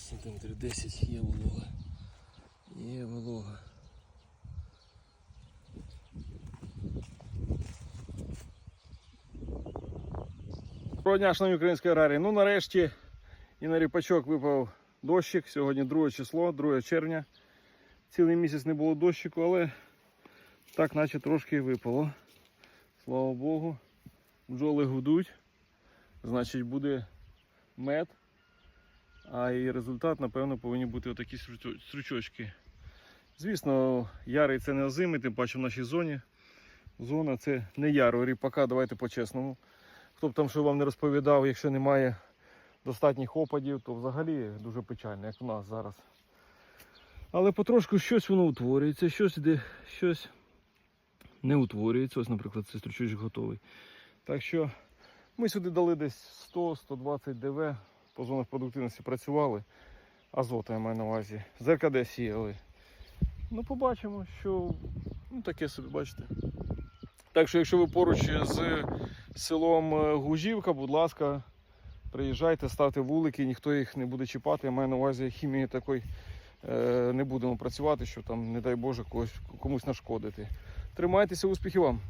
сантиметрів 10 є волога. Є волога. Доброго дня, шановні українські аграрії. Ну нарешті і на ріпачок випав дощик. Сьогодні 2 число, 2 червня. Цілий місяць не було дощику, але так наче трошки випало. Слава Богу. Бджоли гудуть. Значить буде мед. А і результат, напевно, повинні бути отакі стручочки. Звісно, ярий це не озимий, тим паче в нашій зоні. Зона це не яро ріпака, давайте по-чесному. Хто б там що вам не розповідав, якщо немає достатніх опадів, то взагалі дуже печально, як у нас зараз. Але потрошку щось воно утворюється, щось іде, щось не утворюється. Ось, наприклад, цей стручочок готовий. Так що ми сюди дали десь 100-120 ДВ, по зонах продуктивності працювали. Азоту я маю на увазі. З РКД сіяли. Ну, побачимо, що ну, таке собі, бачите. Так що, якщо ви поруч з селом е, Гужівка, будь ласка, приїжджайте, ставте вулики, ніхто їх не буде чіпати. Я маю на увазі хімії такої е, не будемо працювати, щоб там, не дай Боже, когось, комусь нашкодити. Тримайтеся, успіхів вам!